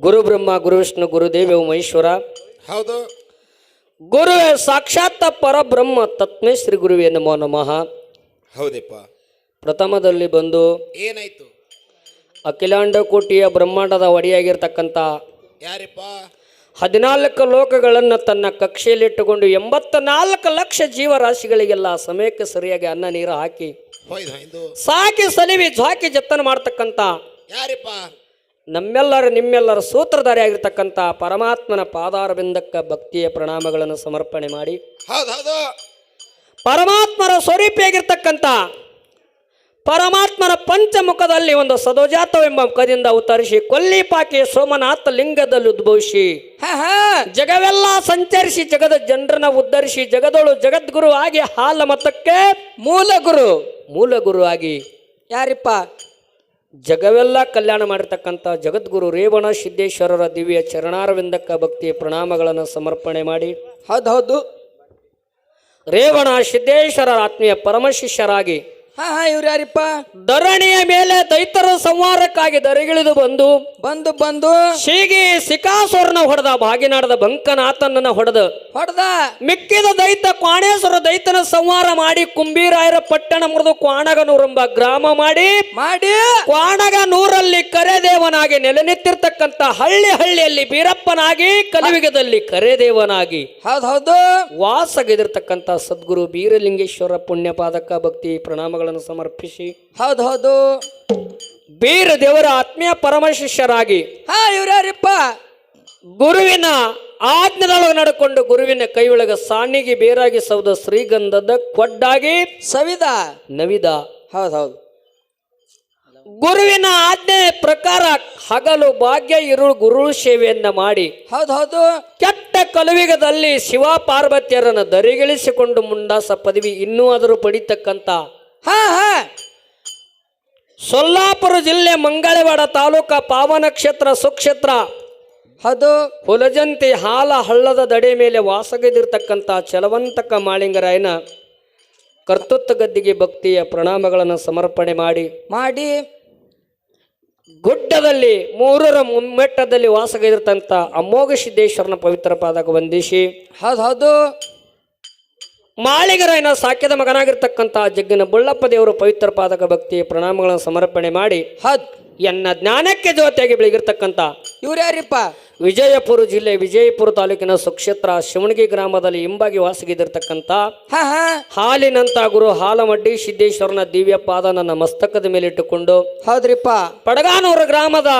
ಗುರು ಬ್ರಹ್ಮ ಗುರು ವಿಷ್ಣು ಗುರುದೇವ ಮಹೇಶ್ವರ ಹೌದು. ಗುರು ಸಾಕ್ಷಾತ್ ಪರಬ್ರಹ್ಮ ತತ್ಮೇ ಶ್ರೀ ಗುರುವೇ ನಮೋ ನಮಃ. ಹೌದಪ್ಪ. ಪ್ರಥಮದಲ್ಲಿ ಬಂದು ಏನಾಯ್ತು? ಅಖಿಲಾಂಡ ಕೋಟಿಯ ಬ್ರಹ್ಮಾಂಡದ ಒಡೆಯಾಗಿರ್ತಕ್ಕಂಥ ಯಾರಿಪ್ಪ? ಹದಿನಾಲ್ಕು ಲೋಕಗಳನ್ನು ತನ್ನ ಕಕ್ಷೆಯಲ್ಲಿಟ್ಟುಕೊಂಡು ಎಂಬತ್ತ ನಾಲ್ಕು ಲಕ್ಷ ಜೀವರಾಶಿಗಳಿಗೆಲ್ಲ ಸಮಯಕ್ಕೆ ಸರಿಯಾಗಿ ಅನ್ನ ನೀರು ಹಾಕಿ ಸಾಕಿ ಸಲಿವಿ ಜಾಕಿ ಜತ್ತನ ಮಾಡ್ತಕ್ಕಂಥ ಯಾರಪ್ಪ? ನಮ್ಮೆಲ್ಲರ ನಿಮ್ಮೆಲ್ಲರ ಸೂತ್ರಧಾರಿಯಾಗಿರ್ತಕ್ಕಂಥ ಪರಮಾತ್ಮನ ಪಾದಾರವಿಂದಕ್ಕ ಭಕ್ತಿಯ ಪ್ರಣಾಮಗಳನ್ನು ಸಮರ್ಪಣೆ ಮಾಡಿ. ಪರಮಾತ್ಮರ ಸ್ವರೂಪಿಯಾಗಿರ್ತಕ್ಕಂಥ ಪರಮಾತ್ಮನ ಪಂಚಮುಖದಲ್ಲಿ ಒಂದು ಸದೋಜಾತವೆಂಬ ಮುಖದಿಂದ ಉತ್ತರಿಸಿ ಕೊಲ್ಲಿಪಾಕಿ ಸೋಮನಾಥ ಲಿಂಗದಲ್ಲಿ ಉದ್ಭವಿಸಿ ಜಗವೆಲ್ಲ ಸಂಚರಿಸಿ ಜಗದ ಜನರನ್ನ ಉದ್ಧರಿಸಿ ಜಗದೊಳು ಜಗದ್ಗುರು ಆಗಿ ಹಾಲ ಮತಕ್ಕೆ ಮೂಲ ಗುರು. ಮೂಲ ಗುರು ಆಗಿ ಯಾರಿಪ್ಪ? ಜಗವೆಲ್ಲ ಕಲ್ಯಾಣ ಮಾಡಿರ್ತಕ್ಕಂಥ ಜಗದ್ಗುರು ರೇವಣ ಸಿದ್ದೇಶ್ವರರ ದಿವ್ಯ ಚರಣಾರವಿಂದಕ್ಕ ಭಕ್ತಿಯ ಪ್ರಣಾಮಗಳನ್ನು ಸಮರ್ಪಣೆ ಮಾಡಿ. ಹೌದು ಹೌದು. ರೇವಣ ಸಿದ್ದೇಶ್ವರರ ಆತ್ಮೀಯ ಪರಮಶಿಷ್ಯರಾಗಿ ಹಾ ಹಾ ಇವ್ರು ಯಾರಿಪ್ಪ? ಧರಣಿಯ ಮೇಲೆ ದೈತರ ಸಂಹಾರಕ್ಕಾಗಿ ದರಿಗಿಳಿದು ಬಂದು ಬಂದು ಬಂದು ಶೀಗಿ ಸಿಕಾಸುರನ ಹೊಡೆದ ಭಾಗಿನಾಡದ ಬಂಕನಾಥನನ್ನ ಹೊಡೆದ. ಹೊಡೆದ. ಮಿಕ್ಕಿದ ದೈತ ಕ್ವಾಣೇಶ್ವರ ದೈತನ ಸಂಹಾರ ಮಾಡಿ ಕುಂಬೀರಾಯರ ಪಟ್ಟಣ ಮುರಿದು ಕ್ವಾಣಗನೂರೆಂಬ ಗ್ರಾಮ ಮಾಡಿ ಮಾಡಿ. ಕ್ವಾಣಗನೂರಲ್ಲಿ ಕರೆದೇವನಾಗಿ ನೆಲೆ ನಿಂತಿರ್ತಕ್ಕಂಥ ಹಳ್ಳಿ ಹಳ್ಳಿಯಲ್ಲಿ ಬೀರಪ್ಪನಾಗಿ ಕಲಿಯುಗದಲ್ಲಿ ಕರೆದೇವನಾಗಿ ಹೌದು ಹೌದು. ವಾಸಗಿದಿರ್ತಕ್ಕಂಥ ಸದ್ಗುರು ಬೀರಲಿಂಗೇಶ್ವರ ಪುಣ್ಯಪಾದಕ ಭಕ್ತಿ ಪ್ರಣಾಮಗಳನ್ನು ಸಮರ್ಪಿಸಿ. ಹೌದು ಹೌದು. ಬೀರ ದೇವರ ಆತ್ಮೀಯ ಪರಮ ಶಿಷ್ಯರಾಗಿ. ಹಾ ಇವ್ರ್ಯಾರಿಪ್ಪ ಗುರುವಿನ ಆಜ್ಞೆದೊಳಗೆ ನಡ್ಕೊಂಡು ಗುರುವಿನ ಕೈಯೊಳಗ ಸಾಣಿಗೆ ಬೇರಾಗಿ ಸೌದ ಶ್ರೀಗಂಧದ ಕೊಡ್ಡಾಗಿ ಸವಿದ. ನವಿದ. ಹೌದು ಹೌದು. ಗುರುವಿನ ಆಜ್ಞೆ ಪ್ರಕಾರ ಹಗಲು ಭಾಗ್ಯ ಇರುಳು ಗುರು ಸೇವೆಯನ್ನ ಮಾಡಿ. ಹೌದು ಹೌದು. ಕೆಟ್ಟ ಕಲುವಿಗದಲ್ಲಿ ಶಿವ ಪಾರ್ವತಿಯರನ್ನು ದರಿಗಿಳಿಸಿಕೊಂಡು ಮುಂಡಾಸ ಪದವಿ ಇನ್ನೂ ಆದರೂ ಪಡಿತಕ್ಕಂಥ ಹಾ ಹಾ. ಸೊಲ್ಲಾಪುರ ಜಿಲ್ಲೆ ಮಂಗಳವಾಡ ತಾಲೂಕ ಪಾವನ ಕ್ಷೇತ್ರ ಸುಕ್ಷೇತ್ರ. ಅದು ಹುಲಜಂತಿ ಹಾಲ ಹಳ್ಳದ ದಡೆ ಮೇಲೆ ವಾಸಗದಿರ್ತಕ್ಕಂಥ ಚಲವಂತಕ ಮಾಳಿಂಗರಾಯನ ಕರ್ತೃತ್ವ ಗದ್ದಿಗೆ ಭಕ್ತಿಯ ಪ್ರಣಾಮಗಳನ್ನು ಸಮರ್ಪಣೆ ಮಾಡಿ. ಮಾಡಿ. ಗುಡ್ಡದಲ್ಲಿ ಮೂರರ ಮುಮ್ಮೆಟ್ಟದಲ್ಲಿ ವಾಸಗದಿರ್ತಂಥ ಅಮೋಘ ಸಿದ್ದೇಶ್ವರನ ಪವಿತ್ರ ಪಾದಕ ವಂದಿಸಿ. ಹೌದು ಹೌದು. ಮಾಳಿಗರಾಯನ ಸಾಕ್ಯದ ಮಗನಾಗಿರ್ತಕ್ಕಂಥ ಜಗ್ಗಿನ ಬುಳ್ಳಪ್ಪ ದೇವರು ಪವಿತ್ರ ಪಾದಕ ಭಕ್ತಿ ಪ್ರಣಾಮಗಳನ್ನು ಸಮರ್ಪಣೆ ಮಾಡಿ ಹದ್ ಎನ್ನ ಜ್ಞಾನಕ್ಕೆ ಜೊತೆಯಾಗಿ ಬೆಳಗಿರ್ತಕ್ಕಂಥ ಇವ್ರು ಯಾರಿಪ್ಪ? ವಿಜಯಪುರ ಜಿಲ್ಲೆ ವಿಜಯಪುರ ತಾಲೂಕಿನ ಸುಕ್ಷೇತ್ರ ಶಿವಣಗಿ ಗ್ರಾಮದಲ್ಲಿ ಹಿಂಬಾಗಿ ವಾಸಗಿದ್ದಿರ್ತಕ್ಕಂಥ ಹಾ ಹಾ. ಹಾಲಿನಂತ ಗುರು ಹಾಲಮಡ್ಡಿ ಸಿದ್ದೇಶ್ವರನ ದಿವ್ಯ ಪಾದ ನನ್ನ ಮಸ್ತಕದ ಮೇಲಿಟ್ಟುಕೊಂಡು ಹೌದ್ರಿಪ್ಪ. ಪಡಗಾನೂರ ಗ್ರಾಮದ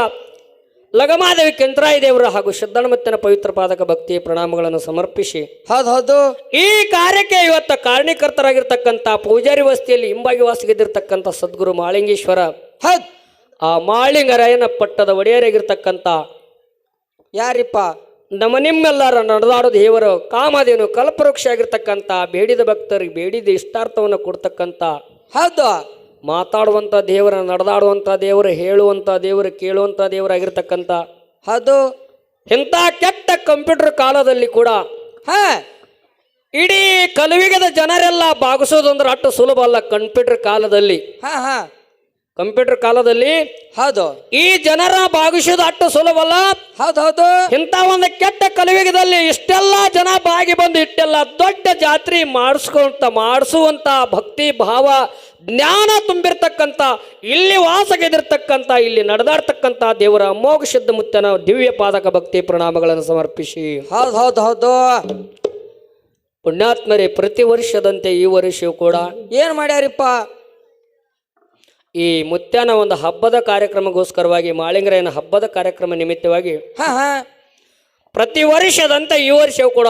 ಲಗಮಾದೇವಿ ಕೆಂತರಾಯ ದೇವರು ಹಾಗೂ ಶ್ರದ್ಧಾಣಮತ್ತಿನ ಪವಿತ್ರ ಪಾದಕ ಭಕ್ತಿ ಪ್ರಣಾಮಗಳನ್ನು ಸಮರ್ಪಿಸಿ. ಹೌದು ಈ ಕಾರ್ಯಕ್ಕೆ ಇವತ್ತು ಕಾರಣೀಕರ್ತರಾಗಿರ್ತಕ್ಕಂಥ ಪೂಜಾರಿ ವಸ್ತಿಯಲ್ಲಿ ಹಿಂಬಾಗಿ ವಾಸಗಿದ್ದಿರ್ತಕ್ಕಂಥ ಸದ್ಗುರು ಮಾಳಿಂಗೇಶ್ವರ. ಹೌದ್. ಆ ಮಾಳಿಂಗರಾಯನ ಪಟ್ಟದ ಒಡೆಯರಾಗಿರ್ತಕ್ಕಂಥ ಯಾರಿಪ್ಪ? ನಮ್ಮ ನಿಮ್ಮೆಲ್ಲರ ನಡೆದಾಡೋ ದೇವರು ಕಾಮಾದೇವನು ಕಲ್ಪವೃಕ್ಷ ಆಗಿರ್ತಕ್ಕಂಥ ಬೇಡಿದ ಭಕ್ತರಿಗೆ ಬೇಡಿದ ಇಷ್ಟಾರ್ಥವನ್ನು ಕೊಡ್ತಕ್ಕಂಥ ಹೌದು. ಮಾತಾಡುವಂಥ ದೇವರ ನಡೆದಾಡುವಂಥ ದೇವರು ಹೇಳುವಂಥ ದೇವರು ಕೇಳುವಂಥ ದೇವರಾಗಿರ್ತಕ್ಕಂಥ ಅದು ಇಂಥ ಕೆಟ್ಟ ಕಂಪ್ಯೂಟರ್ ಕಾಲದಲ್ಲಿ ಕೂಡ ಹಾ. ಇಡೀ ಕಲುವಿಗದ ಜನರೆಲ್ಲ ಬಾಗಿಸೋದಂದ್ರೆ ಅಷ್ಟು ಸುಲಭ ಅಲ್ಲ ಕಂಪ್ಯೂಟರ್ ಕಾಲದಲ್ಲಿ. ಹಾ ಹಾ. ಕಂಪ್ಯೂಟರ್ ಕಾಲದಲ್ಲಿ ಹೌದು. ಈ ಜನರ ಬಾಗಿಸೋದು ಅಷ್ಟು ಸುಲಭ ಅಲ್ಲ. ಹೌದು ಹೌದು. ಇಂಥ ಒಂದು ಕೆಟ್ಟ ಕಲುವಿಗದಲ್ಲಿ ಇಷ್ಟೆಲ್ಲ ಜನ ಬಾಗಿ ಬಂದು ಇಷ್ಟೆಲ್ಲ ದೊಡ್ಡ ಜಾತ್ರೆ ಮಾಡಿಸ್ಕೊಂತ ಮಾಡಿಸುವಂತ ಭಕ್ತಿ ಭಾವ ಜ್ಞಾನ ತುಂಬಿರ್ತಕ್ಕಂಥ ಇಲ್ಲಿ ವಾಸಗೆದಿರ್ತಕ್ಕಂಥ ಇಲ್ಲಿ ನಡೆದಾಡ್ತಕ್ಕಂಥ ದೇವರ ಅಮೋಘ ಶುದ್ಧ ಮುತ್ತನ ದಿವ್ಯ ಪಾದಕ ಭಕ್ತಿ ಪ್ರಣಾಮಗಳನ್ನು ಸಮರ್ಪಿಸಿ. ಹೌದು ಹೌದು ಹೌದು. ಪುಣ್ಯಾತ್ಮರೇ ಪ್ರತಿ ವರ್ಷದಂತೆ ಈ ವರ್ಷವೂ ಕೂಡ ಏನು ಮಾಡ್ಯಾರಿಪ್ಪ? ಈ ಮುತ್ಯಾನ ಒಂದು ಹಬ್ಬದ ಕಾರ್ಯಕ್ರಮಗೋಸ್ಕರವಾಗಿ ಮಾಳಿಂಗರಾಯನ ಹಬ್ಬದ ಕಾರ್ಯಕ್ರಮ ನಿಮಿತ್ತವಾಗಿ ಹಾ ಹಾ. ಪ್ರತಿ ವರ್ಷದಂತೆ ಈ ವರ್ಷವೂ ಕೂಡ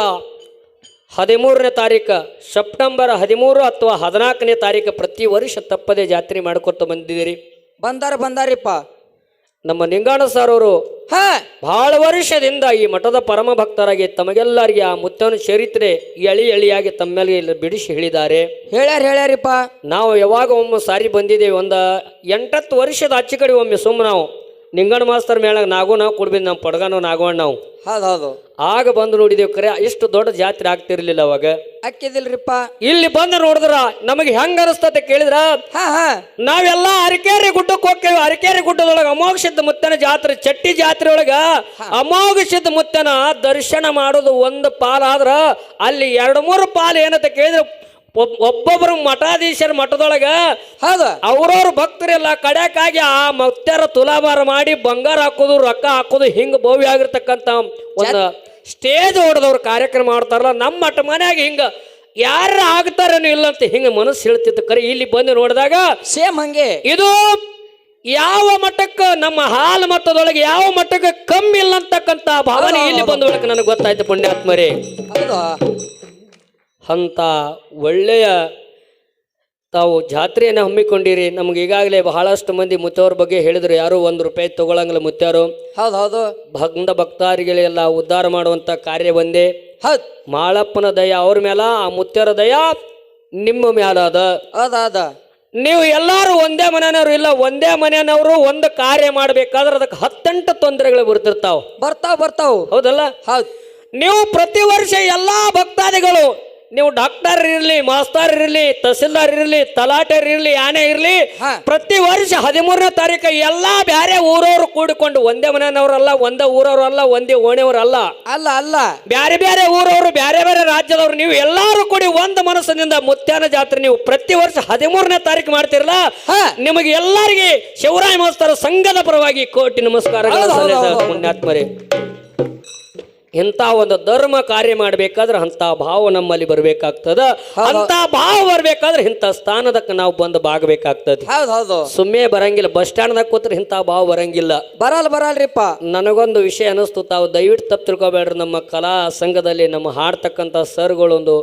ಹದಿಮೂರನೇ ತಾರೀಕು ಸೆಪ್ಟೆಂಬರ್ ಹದಿಮೂರು ಅಥವಾ ಹದಿನಾಲ್ಕನೇ ತಾರೀಕು ಪ್ರತಿ ವರ್ಷ ತಪ್ಪದೆ ಜಾತ್ರೆ ಮಾಡ್ಕೊತ ಬಂದಿದ್ದೀರಿ. ಬಂದಾರ ಬಂದಾರಿಪ್ಪ. ನಮ್ಮ ನಿಂಗಾಣ ಸರ್ ಅವರು ಹಾ! ಬಹಳ ವರ್ಷದಿಂದ ಈ ಮಠದ ಪರಮ ಭಕ್ತರಾಗಿ ತಮಗೆಲ್ಲರಿಗೆ ಆ ಮುತ್ತವನ ಚರಿತ್ರೆ ಎಳಿ ಎಳಿಯಾಗಿ ಇಲ್ಲಿ ಬಿಡಿಸಿ ಹೇಳಿದ್ದಾರೆ. ಹೇಳ್ಯಾರ ಹೇಳ್ಯಾರಿಪ್ಪ. ನಾವು ಯಾವಾಗ ಒಮ್ಮೆ ಸಾರಿ ಬಂದಿದ್ದೇವೆ ಒಂದು ಎಂಟತ್ತು ವರ್ಷದ ಆಚೆ ಕಡೆ ಒಮ್ಮೆ ಸುಮ್ಮನೆ ನಾವು ನಿಂಗಣ್ಣ ಮಾಸ್ತರ್ ಮೇಳಾಗ ನಾಗೂ ನಾವು ಕುಡ್ಬಿದ್ ನಮ್ಮ ಪಡ್ಗಾನು ನಾಗವಣ್ಣ ನಾವು ಹೌದ್ ಹೌದು. ಆಗ ಬಂದು ನೋಡಿದೇವು ಕರೆ ಇಷ್ಟು ದೊಡ್ಡ ಜಾತ್ರೆ ಆಗ್ತಿರ್ಲಿಲ್ಲ ಅವಾಗ. ಅಕ್ಕಿದಿಲ್ರಿಪ್ಪ ಇಲ್ಲಿ ಬಂದು ನೋಡಿದ್ರ ನಮಗೆ ಹೆಂಗ ಅನಿಸ್ತತೆ ಕೇಳಿದ್ರ? ಹಾ ಹಾ. ನಾವೆಲ್ಲ ಅರಕೇರಿ ಗುಡ್ಡಕ್ಕೆ ಹೋಗ್ತೇವೆ ಅರಕೇರಿ ಗುಡ್ಡದೊಳಗ ಅಮೋಘ ಸಿದ್ಧ ಮುತ್ತನ ಜಾತ್ರೆ ಚಟ್ಟಿ ಜಾತ್ರೆ ಒಳಗ ಅಮೋಘ ಸಿದ್ಧ ಮುತ್ತನ ದರ್ಶನ ಮಾಡೋದು ಒಂದು ಪಾಲ್ ಆದ್ರ ಅಲ್ಲಿ ಎರಡು ಮೂರು ಪಾಲು ಏನಂತ ಕೇಳಿದ್ರೆ ಒಬ್ಬೊಬ್ಬರು ಮಠಾಧೀಶರ ಮಠದೊಳಗ ಹೌದು. ಅವ್ರವ್ರ ಭಕ್ತರೆಲ್ಲ ಕಡೆಕಾಗಿ ಆ ಮುತ್ಯಾರ ತುಲಾಭಾರ ಮಾಡಿ ಬಂಗಾರ ಹಾಕೋದು ರೊಕ್ಕ ಹಾಕೋದು ಹಿಂಗ ಭವ್ಯ ಆಗಿರ್ತಕ್ಕಂಥ ಒಂದು ಸ್ಟೇಜ್ ಹೊಡೆದವ್ರ ಕಾರ್ಯಕ್ರಮ ಮಾಡ್ತಾರಲ್ಲ ನಮ್ಮ ಮಠ ಮನ್ಯಾಗ ಹಿಂಗ ಯಾರ ಆಗ್ತಾರೇನು ಇಲ್ಲ ಅಂತ ಹಿಂಗ ಮನಸ್ಸು ಹೇಳ್ತಿತ್ತು. ಕರೆ ಇಲ್ಲಿ ಬಂದು ನೋಡಿದಾಗ ಸೇಮ್ ಹಂಗೆ. ಇದು ಯಾವ ಮಟ್ಟಕ್ಕೆ ನಮ್ಮ ಹಾಲು ಮಟ್ಟದೊಳಗೆ ಯಾವ ಮಟ್ಟಕ್ಕೆ ಕಮ್ಮಿ ಇಲ್ಲ ಅಂತಕ್ಕಂಥ ಭಾವನೆ ಇಲ್ಲಿ ಬಂದ ನನಗೆ ಗೊತ್ತಾಯ್ತು ಪುಣ್ಯಾತ್ಮರೇ. ಹೌದು. ಅಂತ ಒಳ್ಳೆಯ ತಾವು ಜಾತ್ರೆಯನ್ನು ಹಮ್ಮಿಕೊಂಡಿರಿ. ನಮ್ಗೆ ಈಗಾಗಲೇ ಬಹಳಷ್ಟು ಮಂದಿ ಮುತ್ತವ್ರ ಬಗ್ಗೆ ಹೇಳಿದ್ರು. ಯಾರು ಒಂದು ರೂಪಾಯಿ ತಗೊಳಂಗಿಲ್ಲ ಮುತ್ಯಾರು ಹೌದು ಹೌದು. ಭಕ್ತ ಭಕ್ತಾರಿಗಳೆಲ್ಲ ಉದ್ಧಾರ ಮಾಡುವಂಥ ಕಾರ್ಯ ಒಂದೇ ಹೌದ್. ಮಾಳಪ್ಪನ ದಯ ಅವ್ರ ಮೇಲ ಆ ಮುತ್ತರ ದಯ ನಿಮ್ಮ ಮ್ಯಾಲ ಅದ. ಅದ ನೀವು ಎಲ್ಲರೂ ಒಂದೇ ಮನೆಯವರು ಇಲ್ಲ ಒಂದೇ ಮನೆಯವರು ಒಂದು ಕಾರ್ಯ ಮಾಡ್ಬೇಕಾದ್ರೆ ಅದಕ್ಕೆ ಹತ್ತೆಂಟು ತೊಂದರೆಗಳು ಬರ್ತಿರ್ತಾವ. ಬರ್ತಾವ ಬರ್ತಾವ. ಹೌದಲ್ಲ? ಹೌದು. ನೀವು ಪ್ರತಿ ವರ್ಷ ಎಲ್ಲಾ ಭಕ್ತಾದಿಗಳು ನೀವು ಡಾಕ್ಟರ್ ಇರಲಿ ಮಾಸ್ತರ್ ಇರಲಿ ತಹಸೀಲ್ದಾರ್ ಇರಲಿ ತಲಾಟರ್ ಇರಲಿ ಆನೆ ಇರಲಿ ಪ್ರತಿ ವರ್ಷ ಹದಿಮೂರನೇ ತಾರೀಕು ಎಲ್ಲಾ ಬ್ಯಾರೆ ಊರವರು ಕೂಡಿಕೊಂಡು ಒಂದೇ ಮನೆಯವರಲ್ಲ ಒಂದೇ ಊರವರಲ್ಲ ಒಂದೇ ಓಣೆಯವರಲ್ಲ. ಅಲ್ಲ ಅಲ್ಲ. ಬ್ಯಾರೆ ಬ್ಯಾರೆ ಊರವರು ಬ್ಯಾರೆ ಬೇರೆ ರಾಜ್ಯದವರು ನೀವು ಎಲ್ಲರೂ ಕೂಡಿ ಒಂದು ಮನಸ್ಸಿನಿಂದ ಮುತ್ಯಾನ ಜಾತ್ರೆ ನೀವು ಪ್ರತಿ ವರ್ಷ ಹದಿಮೂರನೇ ತಾರೀಕು ಮಾಡ್ತಿರಲ್ಲ. ನಿಮಗೆ ಎಲ್ಲರಿಗೆ ಶಿವರಾಯ ಮಾಸ್ತರ ಸಂಘದ ಪರವಾಗಿ ಕೋಟಿ ಸಲ್ಲಿಸ ಪುಣ್ಯಾತ್ಮರೇ. ಇಂಥ ಒಂದು ಧರ್ಮ ಕಾರ್ಯ ಮಾಡಬೇಕಾದ್ರೆ ಅಂತ ಭಾವ ನಮ್ಮಲ್ಲಿ ಬರ್ಬೇಕಾಗ್ತದ. ಅಂತ ಭಾವ ಬರ್ಬೇಕಾದ್ರೆ ಇಂಥ ಸ್ಥಾನದಕ್ಕೆ ನಾವು ಬಂದು ಬಾಗಬೇಕಾಗ್ತದೆ. ಹೌದು ಹೌದು. ಸುಮ್ಮನೆ ಬರಂಗಿಲ್ಲ ಬಸ್ ಸ್ಟ್ಯಾಂಡ್ದಾಗ ಕೂತ್ರೆ ಇಂಥ ಭಾವ ಬರಂಗಿಲ್ಲ. ಬರಲ್ಲ ಬರಲ್ರಿಪ್ಪ ನನಗೊಂದು ವಿಷಯ ಅನಿಸ್ತು ತಾವು ದಯವಿಟ್ಟು ತಪ್ಪು ತಿಳ್ಕೊಬೇಡ್ರಿ ನಮ್ಮ ಕಲಾ ಸಂಘದಲ್ಲಿ ನಮ್ಮ ಹಾಡ್ತಕ್ಕಂಥ ಸರ್ಗಳೊಂದು.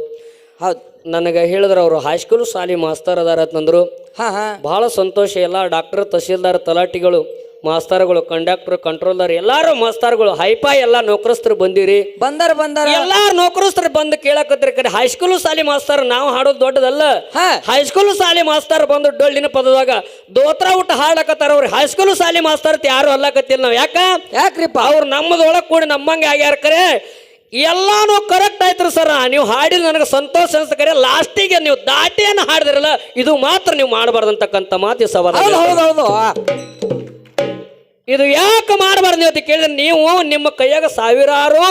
ಹೌದ್. ನನಗೆ ಹೇಳಿದ್ರು ಅವರು ಹೈಸ್ಕೂಲ್ ಶಾಲಿ ಮಾಸ್ತರ್ ಅದಾರ ಅಂತಂದ್ರು. ಹಾ ಹಾ. ಬಹಳ ಸಂತೋಷ ಎಲ್ಲ ಡಾಕ್ಟರ್ ತಹಸೀಲ್ದಾರ್ ತಲಾಟಿಗಳು. ಮಾಸ್ತರ್ಗಳು ಕಂಡಕ್ಟರ್ ಕಂಟ್ರೋಲರ್ ಎಲ್ಲಾರು ಮಾಸ್ತರ್ಗಳು ಹೈಪಾ ಎಲ್ಲ ನೌಕರಸ್ಥರು ಬಂದಿರಿ. ಬಂದಾರ ಬಂದಾರ. ಎಲ್ಲಾರು ನೌಕರಸ್ಥರು ಬಂದು ಕೇಳಕತ್ರಿ ಕಡೆ ಹೈಸ್ಕೂಲ್ ಶಾಲಿ ಮಾಸ್ತರ್ ನಾವು ಹಾಡೋದು ದೊಡ್ಡದಲ್ಲ. ಹೈಸ್ಕೂಲ್ ಶಾಲಿ ಮಾಸ್ತರ್ ಬಂದು ಡೊಳ್ಳಿನ ಪದದಾಗ ದೋತ್ರ ಊಟ ಹಾಡಕತ್ತಾರ ಅವ್ರು. ಹೈಸ್ಕೂಲ್ ಶಾಲಿ ಮಾಸ್ತರ್ ಯಾರು ಅಲ್ಲಕತ್ತಿಲ್ಲ ನಾವು. ಯಾಕ? ಯಾಕ್ರಿಪ್ಪ? ಅವ್ರು ನಮ್ಮದೊಳಗೆ ಕೂಡಿ ನಮ್ಮಂಗೆ ಆಗ್ಯಾರ ಕರೆ ಎಲ್ಲಾನು ಕರೆಕ್ಟ್ ಆಯ್ತ್ರಿ ಸರ್ ನೀವು ಹಾಡಿದ ನನಗೆ ಸಂತೋಷ ಅನ್ಸ್ತ ಕರೆ ಲಾಸ್ಟಿಗೆ ನೀವು ದಾಟಿಯನ್ನು ಹಾಡಿದ್ರಲ್ಲ ಇದು ಮಾತ್ರ ನೀವು ಮಾಡಬಾರ್ದಂತಕ್ಕಂಥ ಮಾತು ಸವಾಲ ಹೌದು ಹೌದು. ಇದು ಯಾಕೆ ಮಾಡಬಾರ್ದು ನೀವು ಅಂತ ಕೇಳಿದ್ರೆ ನೀವು ನಿಮ್ಮ ಕೈಯಾಗ ಸಾವಿರಾರು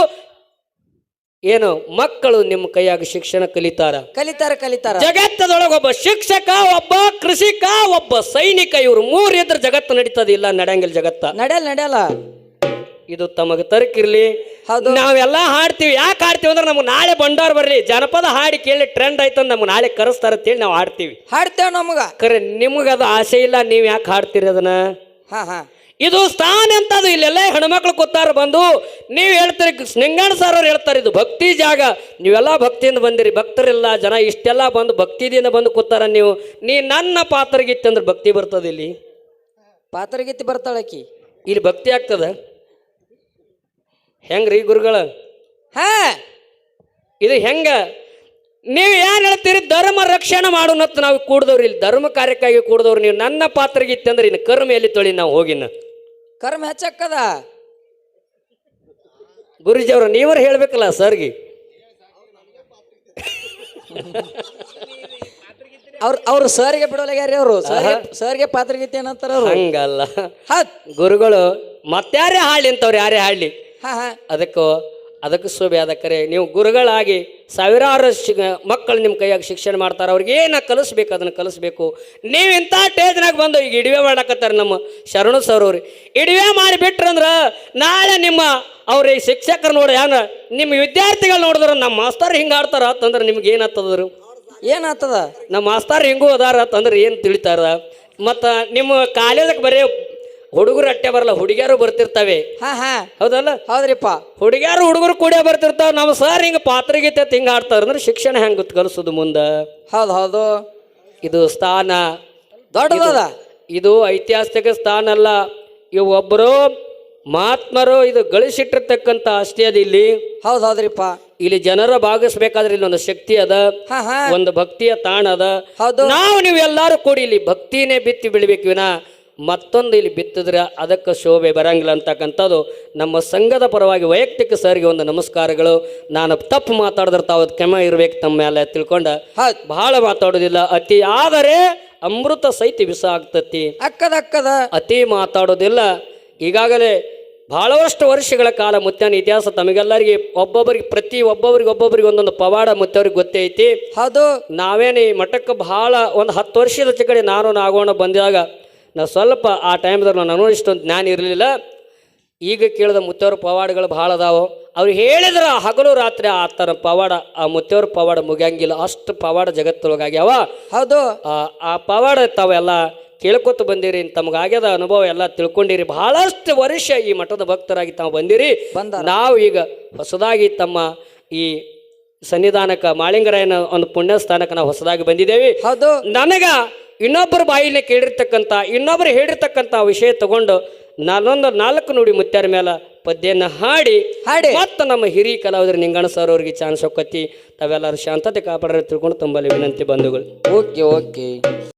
ಏನು ಮಕ್ಕಳು ನಿಮ್ಮ ಕೈಯಾಗ ಶಿಕ್ಷಣ ಕಲಿತಾರ. ಕಲಿತಾರ ಕಲಿತಾರ. ಜಗತ್ತದೊಳಗೆ ಒಬ್ಬ ಶಿಕ್ಷಕ ಒಬ್ಬ ಕೃಷಿಕ ಒಬ್ಬ ಸೈನಿಕ ಇವರು ಮೂರು ಇದ್ರೆ ಜಗತ್ತು ನಡೀತದ ಇಲ್ಲ ನಡೆಯಂಗಿಲ್ಲ ಜಗತ್ತ. ನಡೆಯಲ್ಲ ನಡೆಯಲ್ಲ. ಇದು ತಮಗೆ ತರಕಿರ್ಲಿ. ಹೌದು. ನಾವೆಲ್ಲ ಹಾಡ್ತೀವಿ ಯಾಕೆ ಹಾಡ್ತೀವಿ ಅಂದ್ರೆ ನಮ್ಗೆ ನಾಳೆ ಬಂಡಾರ ಬರ್ಲಿ. ಜನಪದ ಹಾಡಿ ಕೇಳಿ ಟ್ರೆಂಡ್ ಆಯ್ತು ಅಂದ್ರೆ ನಮ್ಗೆ ನಾಳೆ ಕರೆಸ್ತಾರ ಅಂತೇಳಿ ನಾವು ಹಾಡ್ತೀವಿ. ಹಾಡ್ತೇವೆ ನಮಗ. ಕರೆ ನಿಮ್ಗೆ ಅದು ಆಸೆ ಇಲ್ಲ ನೀವು ಯಾಕೆ ಹಾಡ್ತೀರಿ ಅದನ್ನ? ಹಾ ಹಾ. ಇದು ಸ್ಥಾನ ಅಂತ ಅದು ಇಲ್ಲೆಲ್ಲ ಹೆಣ್ಮಕ್ಳು ಕೂತಾರ ಬಂದು ನೀವು ಹೇಳ್ತೀರಿ ನಿಂಗಣ್ಣ ಸರ್ ಅವ್ರು ಹೇಳ್ತಾರೆ ಇದು ಭಕ್ತಿ ಜಾಗ. ನೀವೆಲ್ಲ ಭಕ್ತಿಯಿಂದ ಬಂದಿರಿ ಭಕ್ತರಿಲ್ಲ ಜನ ಇಷ್ಟೆಲ್ಲ ಬಂದು ಭಕ್ತಿದಿಂದ ಬಂದು ಕೂತಾರ ನೀವು. ನೀ ನನ್ನ ಪಾತ್ರಗಿತ್ತಂದ್ರೆ ಭಕ್ತಿ ಬರ್ತದೆ ಇಲ್ಲಿ? ಪಾತ್ರಗೀತಿ ಬರ್ತಾಳಕಿ ಇಲ್ಲಿ ಭಕ್ತಿ ಆಗ್ತದ? ಹೆಂಗ್ರಿ ಗುರುಗಳ? ಹಾ. ಇದು ಹೆಂಗ? ನೀವು ಏನು ಹೇಳ್ತೀರಿ ಧರ್ಮ ರಕ್ಷಣೆ ಮಾಡೋನತ್ ನಾವು ಕೂಡಿದವ್ರು ಇಲ್ಲಿ ಧರ್ಮ ಕಾರ್ಯಕ್ಕಾಗಿ ಕೂಡ್ದವ್ರು ನೀವು. ನನ್ನ ಪಾತ್ರಗಿತ್ತಂದ್ರೆ ಇನ್ನು ಕರ್ಮ ಎಲ್ಲಿ ತೊಳಿ ನಾವು ಹೋಗಿನ. ಕರ್ಮ ಹೆಚ್ಚಕ್ಕದ? ಗುರುಜಿಯವ್ರು ನೀವರು ಹೇಳ್ಬೇಕಲ್ಲ ಸರ್ಗಿ. ಅವ್ರ ಅವ್ರು ಸರ್ಗೆ ಬಿಡೋಲಾಗ್ಯಾರಿ ಅವರು? ಸರ್ಗೆ ಪಾತ್ರಗೀತೆ ಏನಂತಾರ ಅವ್ರು? ಹಂಗಲ್ಲ. ಗುರುಗಳು ಮತ್ತಾರೇ ಹಾಡ್ಲಿ ಅಂತವ್ರು ಯಾರೇ ಹಾಡ್ಲಿ? ಹಾ ಹಾ. ಅದಕ್ಕೂ ಅದಕ್ಕೆ ಶೋಭೆ ಆದ ಕರೆ ನೀವು ಗುರುಗಳಾಗಿ ಸಾವಿರಾರು ಶಿ ಮಕ್ಕಳು ನಿಮ್ಮ ಕೈಯಾಗ ಶಿಕ್ಷಣ ಮಾಡ್ತಾರೆ ಅವ್ರಿಗೆ ಏನ ಕಲಿಸ್ಬೇಕು ಅದನ್ನು ಕಲಿಸ್ಬೇಕು. ನೀವು ಇಂಥ ಟೇಜ್ನಾಗ ಬಂದು ಈಗ ಇಡಿವೆ ಮಾಡಕತ್ತಾರ ನಮ್ಮ ಶರಣು ಸರ್ ಅವ್ರು. ಇಡಿವೆ ಮಾಡಿಬಿಟ್ರಂದ್ರೆ ನಾಳೆ ನಿಮ್ಮ ಅವ್ರಿಗೆ ಶಿಕ್ಷಕರು ನೋಡಿ ಯಾನ ನಿಮ್ಮ ವಿದ್ಯಾರ್ಥಿಗಳು ನೋಡಿದ್ರೆ ನಮ್ಮ ಮಾಸ್ತರ್ ಹಿಂಗೆ ಆಡ್ತಾರ ಅಂತಂದ್ರೆ ನಿಮ್ಗೆ ಏನಾಗ್ತದ್ರು ಏನಾಗ್ತದ ನಮ್ಮ ಮಾಸ್ತರ್ ಹಿಂಗೂ ಅದಾರ ಅಂತಂದ್ರೆ ಏನು ತಿಳಿತಾರ? ಮತ್ತು ನಿಮ್ಮ ಕಾಲೇಜಕ್ಕೆ ಬರೀ ಹುಡುಗರು ಅಟ್ಟೆ ಬರಲ್ಲ ಹುಡುಗಿಯರು ಬರ್ತಿರ್ತವೆ. ಹಾ ಹಾ. ಹೌದಲ್ಲ? ಹೌದ್ರಿಪ್ಪ. ಹುಡುಗಿಯರು ಹುಡುಗರು ಕೂಡ ಬರ್ತಿರ್ತಾವ. ನಮ್ಮ ಸರ್ ಹಿಂಗ ಪಾತ್ರಗೀತೆ ಗೀತೆ ಹಿಂಗೆ ಆಡ್ತಾರ ಅಂದ್ರೆ ಶಿಕ್ಷಣ ಹೆಂಗೆ ಕಲಿಸೋದು ಮುಂದೆ? ಹೌದು ಹೌದು. ಇದು ಸ್ಥಾನ. ದೊಡ್ಡದದ. ಇದು ಐತಿಹಾಸಿಕ ಸ್ಥಾನ ಅಲ್ಲ. ಇವು ಒಬ್ಬರು ಮಹಾತ್ಮರು ಇದು ಗಳಿಸಿಟ್ಟಿರ್ತಕ್ಕಂಥ ಆಸ್ತಿ ಅದ ಇಲ್ಲಿ. ಹೌದು ಹೌದ್ರಿಪ್ಪ. ಇಲ್ಲಿ ಜನರ ಭಾಗಿಸ್ಬೇಕಾದ್ರೆ ಇಲ್ಲಿ ಒಂದು ಶಕ್ತಿ ಅದ. ಹಾ ಹಾ. ಒಂದು ಭಕ್ತಿಯ ತಾಣ ಅದ. ಹೌದು. ನಾವು ನೀವು ಎಲ್ಲಾರು ಕೂಡಿ ಇಲ್ಲಿ ಭಕ್ತಿನೇ ಬಿತ್ತಿ ಬೆಳಿಬೇಕು ವಿನ. ಮತ್ತೊಂದು ಇಲ್ಲಿ ಬಿತ್ತಿದ್ರೆ ಅದಕ್ಕೆ ಶೋಭೆ ಬರಂಗಿಲ್ಲ ಅಂತಕ್ಕಂಥದ್ದು ನಮ್ಮ ಸಂಘದ ಪರವಾಗಿ ವೈಯಕ್ತಿಕ ಸರ್ಗೆ ಒಂದು ನಮಸ್ಕಾರಗಳು. ನಾನು ತಪ್ಪು ಮಾತಾಡಿದ್ರೆ ತಾವು ಅದ್ ಇರಬೇಕು ತಮ್ಮ ಮೇಲೆ ತಿಳ್ಕೊಂಡ. ಬಹಳ ಮಾತಾಡೋದಿಲ್ಲ. ಅತಿ ಆದರೆ ಅಮೃತ ಸಹಿತ ವಿಷ ಆಗ್ತತಿ ಅಕ್ಕದ ಅಕ್ಕದ ಅತಿ ಮಾತಾಡೋದಿಲ್ಲ. ಈಗಾಗಲೇ ಬಹಳಷ್ಟು ವರ್ಷಗಳ ಕಾಲ ಮುತ್ಯನ ಇತಿಹಾಸ ತಮಗೆಲ್ಲರಿಗೆ ಒಬ್ಬೊಬ್ಬರಿಗೆ ಪ್ರತಿ ಒಬ್ಬೊಬ್ರಿಗೆ ಒಬ್ಬೊಬ್ಬರಿಗೆ ಒಂದೊಂದು ಪವಾಡ ಮುತ್ತವ್ರಿಗೆ ಗೊತ್ತೇ ಐತಿ. ಅದು ನಾವೇನೇ ಈ ಮಠಕ್ಕೆ ಬಹಳ ಒಂದು ಹತ್ತು ವರ್ಷದ ಚಿಕಡೆ ನಾನು ನಾಗೋಣ ಬಂದಾಗ ನಾ ಸ್ವಲ್ಪ ಆ ಟೈಮ್ದಾಗ ನಾನು ಇಷ್ಟೊಂದು ಜ್ಞಾನ ಇರಲಿಲ್ಲ. ಈಗ ಕೇಳಿದ ಮುತ್ತವ್ರ ಪವಾಡಗಳು ಭಾಳ ಅದಾವೆ. ಅವ್ರು ಹೇಳಿದ್ರೆ ಹಗಲು ರಾತ್ರಿ ಆ ಥರ ಪವಾಡ ಆ ಮುತ್ತವ್ರ ಪವಾಡ ಮುಗಿಯಂಗಿಲ್ಲ. ಅಷ್ಟು ಪವಾಡ ಜಗತ್ತೊಳಗಾಗ್ಯಾವ. ಹೌದು. ಆ- ಪವಾಡ ತಾವೆಲ್ಲ ಕೇಳ್ಕೊತ ಬಂದಿರಿ ತಮಗಾಗ್ಯದ ಅನುಭವ ಎಲ್ಲ ತಿಳ್ಕೊಂಡಿರಿ. ಬಹಳಷ್ಟು ವರ್ಷ ಈ ಮಠದ ಭಕ್ತರಾಗಿ ತಾವು ಬಂದಿರಿ. ಬಂದ ನಾವು ಈಗ ಹೊಸದಾಗಿ ತಮ್ಮ ಈ ಸನ್ನಿಧಾನಕ್ಕೆ ಮಾಳಿಂಗರಾಯನ ಒಂದು ಪುಣ್ಯ ಸ್ಥಾನಕ್ಕೆ ನಾವು ಹೊಸದಾಗಿ ಬಂದಿದ್ದೇವೆ. ಹೌದು. ನನಗ ಇನ್ನೊಬ್ಬರ ಬಾಯಿಲೆ ಕೇಳಿರ್ತಕ್ಕಂಥ ಇನ್ನೊಬ್ಬರು ಹೇಳಿರ್ತಕ್ಕಂಥ ವಿಷಯ ತಗೊಂಡು ನಾನೊಂದು ನಾಲ್ಕು ನುಡಿ ಮುತ್ಯಾರ ಮೇಲೆ ಪದ್ಯನ ಹಾಡಿ ಹಾಡಿ. ಮತ್ತು ನಮ್ಮ ಹಿರಿಯ ಕಲಾವಿದರು ನಿಂಗಣ ಸರ್ ಅವ್ರಿಗೆ ಚಾನ್ಸ್ ಹೊಕ್ಕತಿ ತಾವೆಲ್ಲರೂ ಶಾಂತತೆ ಕಾಪಾಡ್ರೆ ತಿಳ್ಕೊಂಡು ತುಂಬಲ್ಲಿ ವಿನಂತಿ ಬಂಧುಗಳು ಓಕೆ ಓಕೆ